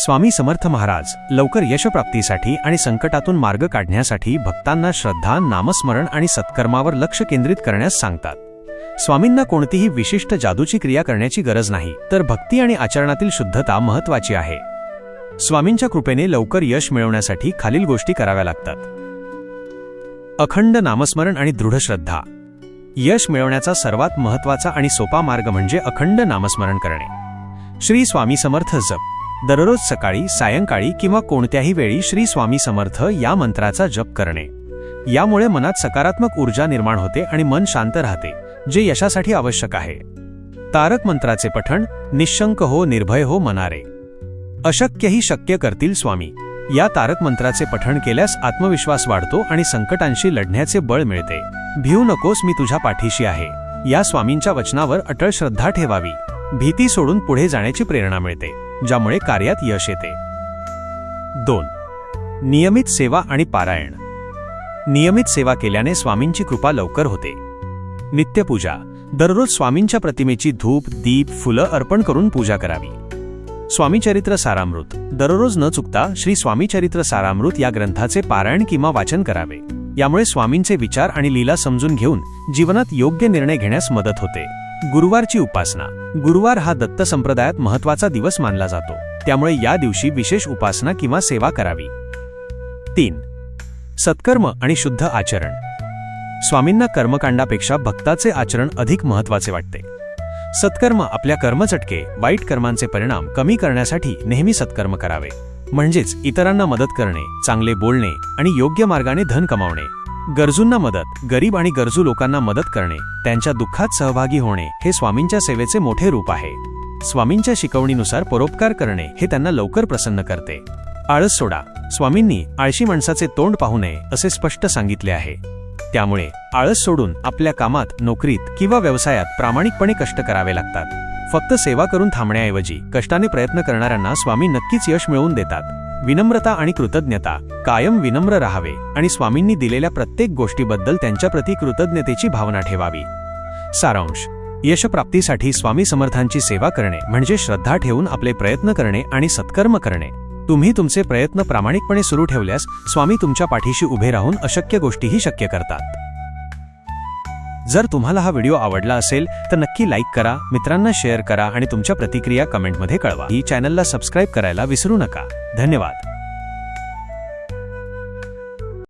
स्वामी समर्थ महाराज लवकर यशप्राप्तीसाठी आणि संकटातून मार्ग काढण्यासाठी भक्तांना श्रद्धा नामस्मरण आणि सत्कर्मावर लक्ष केंद्रित करण्यास सांगतात. स्वामींना कोणतीही विशिष्ट जादूची क्रिया करण्याची गरज नाही तर भक्ती आणि आचरणातील शुद्धता महत्वाची आहे. स्वामींच्या कृपेने लवकर यश मिळवण्यासाठी खालील गोष्टी कराव्या लागतात. अखंड नामस्मरण आणि दृढ श्रद्धा. यश मिळवण्याचा सर्वात महत्त्वाचा आणि सोपा मार्ग म्हणजे अखंड नामस्मरण करणे. श्री स्वामी समर्थ जप. दररोज सकाळी सायंकाळी किंवा कोणत्याही वेळी श्री स्वामी समर्थ या मंत्राचा जप करणे. यामुळे मनात सकारात्मक ऊर्जा निर्माण होते आणि मन शांत राहते जे यशासाठी आवश्यक आहे. तारक मंत्राचे पठण निशंक हो निर्भय हो मनारे. अशक्यही शक्य करतील स्वामी. या तारक मंत्राचे पठण केल्यास आत्मविश्वास वाढतो आणि संकटांशी लढण्याचे बळ मिळते. भिऊ नकोस मी तुझ्या पाठीशी आहे. या स्वामींच्या वचनावर अटळ श्रद्धा ठेवावी. भीती सोडून पुढे जाण्याची प्रेरणा मिळते. ज्यामुळे कार्यात यश येते. दोन. नियमित सेवा आणि पारायण. नियमित सेवा केल्याने स्वामींची कृपा लवकर होते. नित्यपूजा. दररोज स्वामींच्या प्रतिमेची धूप दीप फुलं अर्पण करून पूजा करावी. स्वामीचरित्र सारामृत. दररोज न चुकता श्री स्वामीचरित्र सारामृत या ग्रंथाचे पारायण किंवा वाचन करावे. यामुळे स्वामींचे विचार आणि लीला समजून घेऊन जीवनात योग्य निर्णय घेण्यास मदत होते. गुरुवारची उपासना. गुरुवार हा दत्त संप्रदायात महत्त्वाचा दिवस मानला जातो. त्यामुळे या दिवशी विशेष उपासना किंवा सेवा करावी. तीन. सत्कर्म आणि शुद्ध आचरण. स्वामींना कर्मकांडापेक्षा भक्ताचे आचरण अधिक महत्त्वाचे वाटते. सत्कर्म आपल्या कर्मचटके वाईट कर्मांचे परिणाम कमी करण्यासाठी नेहमी सत्कर्म करावे. म्हणजेच इतरांना मदत करणे चांगले बोलणे आणि योग्य मार्गाने धन कमावणे. गरजूंना मदत गरीब आणि गरजू लोकांना मदत करणे त्यांच्या दुःखात सहभागी होणे हे स्वामींच्या सेवेचे मोठे रूप आहे. स्वामींच्या शिकवणीनुसार परोपकार करणे हे त्यांना लवकर प्रसन्न करते. आळस सोडा. स्वामींनी आळशी माणसाचे तोंड पाहू नये असे स्पष्ट सांगितले आहे. त्यामुळे आळस सोडून आपल्या कामात नोकरीत किंवा व्यवसायात प्रामाणिकपणे कष्ट करावे लागतात. फक्त सेवा करून थांबण्याऐवजी कष्टाने प्रयत्न करणाऱ्यांना स्वामी नक्कीच यश मिळवून देतात. विनम्रता आणि कृतज्ञता कायम विनम्र राहावे आणि स्वामींनी दिलेल्या प्रत्येक गोष्टीबद्दल त्यांच्याप्रती कृतज्ञतेची भावना ठेवावी. सारांश. यशप्राप्तीसाठी स्वामी समर्थांची सेवा करणे म्हणजे श्रद्धा ठेवून आपले प्रयत्न करणे आणि सत्कर्म करणे. तुम्ही तुमचे प्रयत्न प्रामाणिकपणे सुरू ठेवल्यास स्वामी तुमच्या पाठीशी उभे राहून अशक्य गोष्टीही शक्य करतात. जर तुम्हाला हा व्हिडिओ आवडला असेल तर नक्की लाईक करा मित्रांना शेअर करा आणि तुमच्या प्रतिक्रिया कमेंटमध्ये कळवा. ही चॅनलला सबस्क्राईब करायला विसरू नका. धन्यवाद.